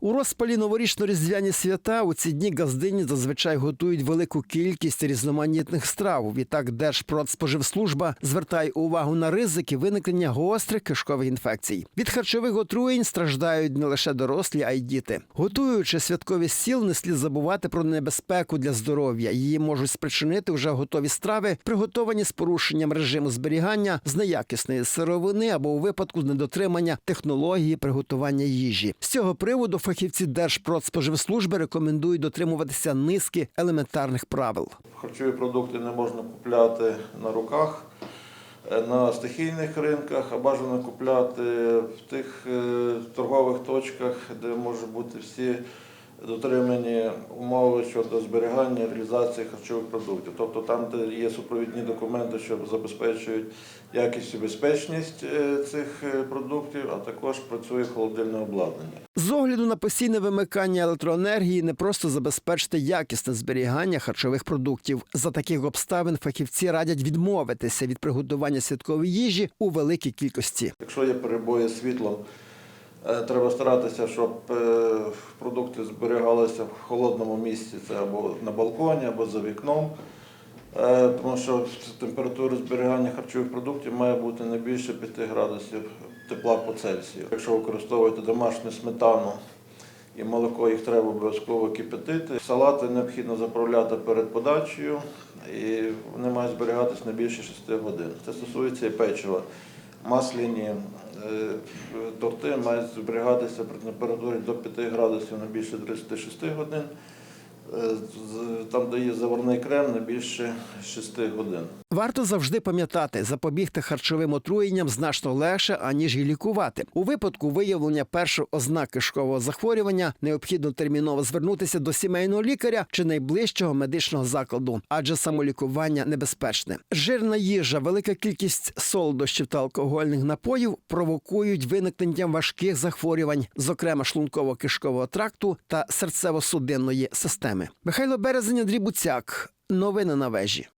У розпалі новорічно-різдвяні свята у ці дні газдині зазвичай готують велику кількість різноманітних страв. Відтак Держпродспоживслужба звертає увагу на ризики виникнення гострих кишкових інфекцій. Від харчових отруєнь страждають не лише дорослі, а й діти. Готуючи святкові стіл, не слід забувати про небезпеку для здоров'я. Її можуть спричинити вже готові страви, приготовані з порушенням режиму зберігання, з неякісної сировини або у випадку недотримання технології приготування їжі. З цього приводу фахівці Держпродспоживслужби рекомендують дотримуватися низки елементарних правил. Харчові продукти не можна купляти на руках, е, на стихійних ринках, а бажано купляти в тих е, торгових точках, де можуть бути всі дотримані умови щодо зберігання реалізації харчових продуктів. Тобто там, де є супровідні документи, що забезпечують якість і безпечність е, цих е, продуктів, а також працює холодильне обладнання. З огляду на постійне вимикання електроенергії не просто забезпечити якісне зберігання харчових продуктів. За таких обставин фахівці радять відмовитися від приготування святкової їжі у великій кількості. Якщо є перебої з світлом, треба старатися, щоб е, продукти зберігалися в холодному місці, це або на балконі, або за вікном. Е, Тому що температура зберігання харчових продуктів має бути не більше 5 градусів тепла по Цельсію. Якщо використовуєте домашню сметану і молоко, їх треба обов'язково кипятити. Салати необхідно заправляти перед подачею, і вони мають зберігатись не більше 6 годин. Це стосується і печива. Масляні е, торти мають зберігатися при температурі до 5 градусів на більше 36 годин. Е, Там, де є заварний крем, не більше 6 годин. Варто завжди пам'ятати, запобігти харчовим отруєнням значно легше, аніж і лікувати. У випадку виявлення перших ознак кишкового захворювання необхідно терміново звернутися до сімейного лікаря чи найближчого медичного закладу, адже самолікування небезпечне. Жирна їжа, велика кількість солодощів та алкогольних напоїв провокують виникнення важких захворювань, зокрема шлунково-кишкового тракту та серцево-судинної системи. Михайло Березень, Андрій Буцяк. Новини на вежі.